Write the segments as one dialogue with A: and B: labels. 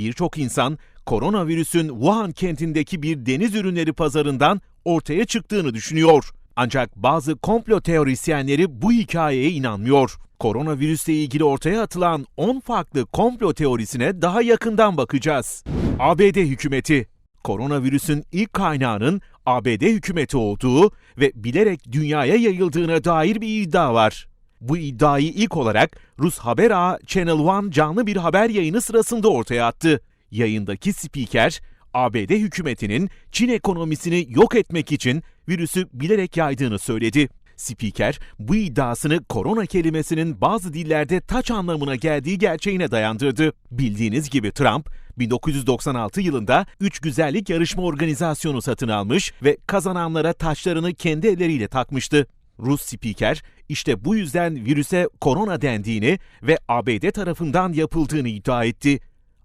A: Birçok insan koronavirüsün Wuhan kentindeki bir deniz ürünleri pazarından ortaya çıktığını düşünüyor. Ancak bazı komplo teorisyenleri bu hikayeye inanmıyor. Koronavirüsle ilgili ortaya atılan 10 farklı komplo teorisine daha yakından bakacağız. ABD hükümeti Koronavirüsün ilk kaynağının ABD hükümeti olduğu ve bilerek dünyaya yayıldığına dair bir iddia var. Bu iddiayı ilk olarak Rus haber ağı Channel One canlı bir haber yayını sırasında ortaya attı. Yayındaki spiker, ABD hükümetinin Çin ekonomisini yok etmek için virüsü bilerek yaydığını söyledi. Spiker, bu iddiasını korona kelimesinin bazı dillerde taç anlamına geldiği gerçeğine dayandırdı. Bildiğiniz gibi Trump, 1996 yılında 3 güzellik yarışma organizasyonu satın almış ve kazananlara taçlarını kendi elleriyle takmıştı. Rus spiker işte bu yüzden virüse korona dendiğini ve ABD tarafından yapıldığını iddia etti.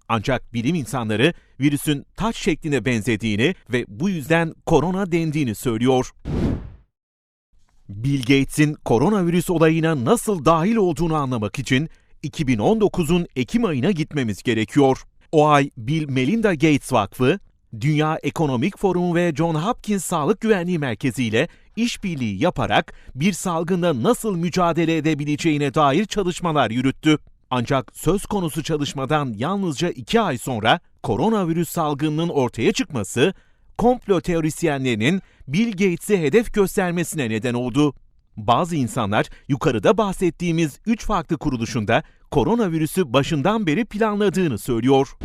A: Ancak bilim insanları virüsün taç şekline benzediğini ve bu yüzden korona dendiğini söylüyor. Bill Gates'in koronavirüs olayına nasıl dahil olduğunu anlamak için 2019'un Ekim ayına gitmemiz gerekiyor. O ay Bill Melinda Gates Vakfı, Dünya Ekonomik Forumu ve John Hopkins Sağlık Güvenliği Merkezi ile işbirliği yaparak bir salgında nasıl mücadele edebileceğine dair çalışmalar yürüttü. Ancak söz konusu çalışmadan yalnızca iki ay sonra koronavirüs salgınının ortaya çıkması, komplo teorisyenlerinin Bill Gates'i hedef göstermesine neden oldu. Bazı insanlar yukarıda bahsettiğimiz üç farklı kuruluşunda koronavirüsü başından beri planladığını söylüyor.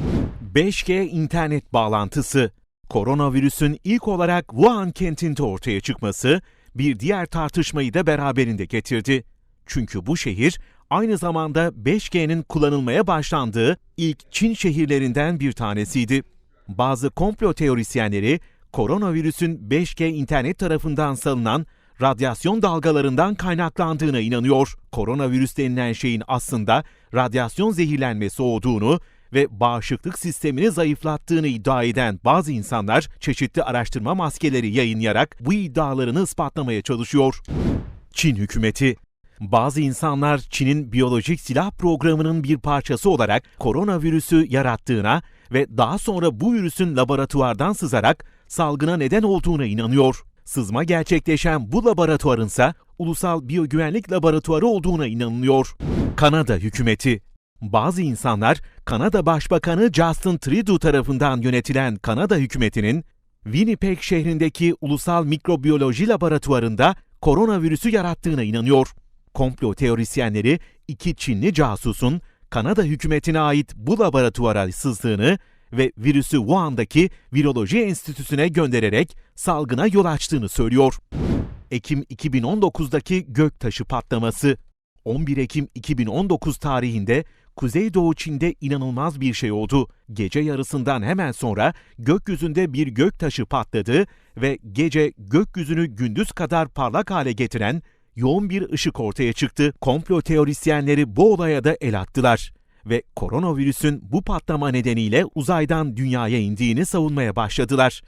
A: 5G internet bağlantısı Koronavirüsün ilk olarak Wuhan kentinde ortaya çıkması bir diğer tartışmayı da beraberinde getirdi. Çünkü bu şehir aynı zamanda 5G'nin kullanılmaya başlandığı ilk Çin şehirlerinden bir tanesiydi. Bazı komplo teorisyenleri koronavirüsün 5G internet tarafından salınan radyasyon dalgalarından kaynaklandığına inanıyor. Koronavirüs denilen şeyin aslında radyasyon zehirlenmesi olduğunu ve bağışıklık sistemini zayıflattığını iddia eden bazı insanlar çeşitli araştırma maskeleri yayınlayarak bu iddialarını ispatlamaya çalışıyor. Çin hükümeti bazı insanlar Çin'in biyolojik silah programının bir parçası olarak koronavirüsü yarattığına ve daha sonra bu virüsün laboratuvardan sızarak salgına neden olduğuna inanıyor. Sızma gerçekleşen bu laboratuvarınsa Ulusal Biyogüvenlik Laboratuvarı olduğuna inanılıyor. Kanada hükümeti bazı insanlar Kanada Başbakanı Justin Trudeau tarafından yönetilen Kanada hükümetinin Winnipeg şehrindeki Ulusal Mikrobiyoloji Laboratuvarında koronavirüsü yarattığına inanıyor. Komplo teorisyenleri iki Çinli casusun Kanada hükümetine ait bu laboratuvara sızdığını ve virüsü Wuhan'daki Viroloji Enstitüsü'ne göndererek salgına yol açtığını söylüyor. Ekim 2019'daki göktaşı patlaması 11 Ekim 2019 tarihinde Kuzeydoğu Çin'de inanılmaz bir şey oldu. Gece yarısından hemen sonra gökyüzünde bir göktaşı patladı ve gece gökyüzünü gündüz kadar parlak hale getiren yoğun bir ışık ortaya çıktı. Komplo teorisyenleri bu olaya da el attılar ve koronavirüsün bu patlama nedeniyle uzaydan dünyaya indiğini savunmaya başladılar.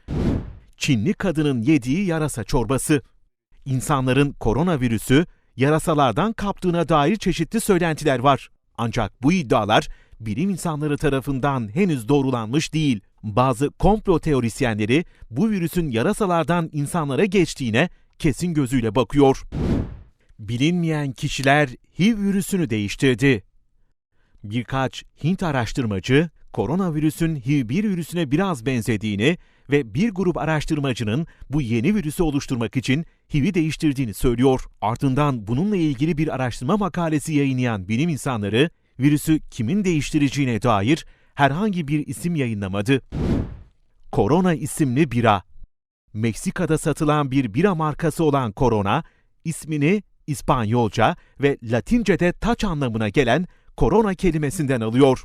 A: Çinli kadının yediği yarasa çorbası. İnsanların koronavirüsü yarasalardan kaptığına dair çeşitli söylentiler var. Ancak bu iddialar bilim insanları tarafından henüz doğrulanmış değil. Bazı komplo teorisyenleri bu virüsün yarasalardan insanlara geçtiğine kesin gözüyle bakıyor. Bilinmeyen kişiler HIV virüsünü değiştirdi. Birkaç Hint araştırmacı koronavirüsün HIV-1 virüsüne biraz benzediğini ve bir grup araştırmacının bu yeni virüsü oluşturmak için HIV'i değiştirdiğini söylüyor. Ardından bununla ilgili bir araştırma makalesi yayınlayan bilim insanları virüsü kimin değiştireceğine dair herhangi bir isim yayınlamadı. Corona isimli bira. Meksika'da satılan bir bira markası olan Corona, ismini İspanyolca ve Latince'de taç anlamına gelen korona kelimesinden alıyor.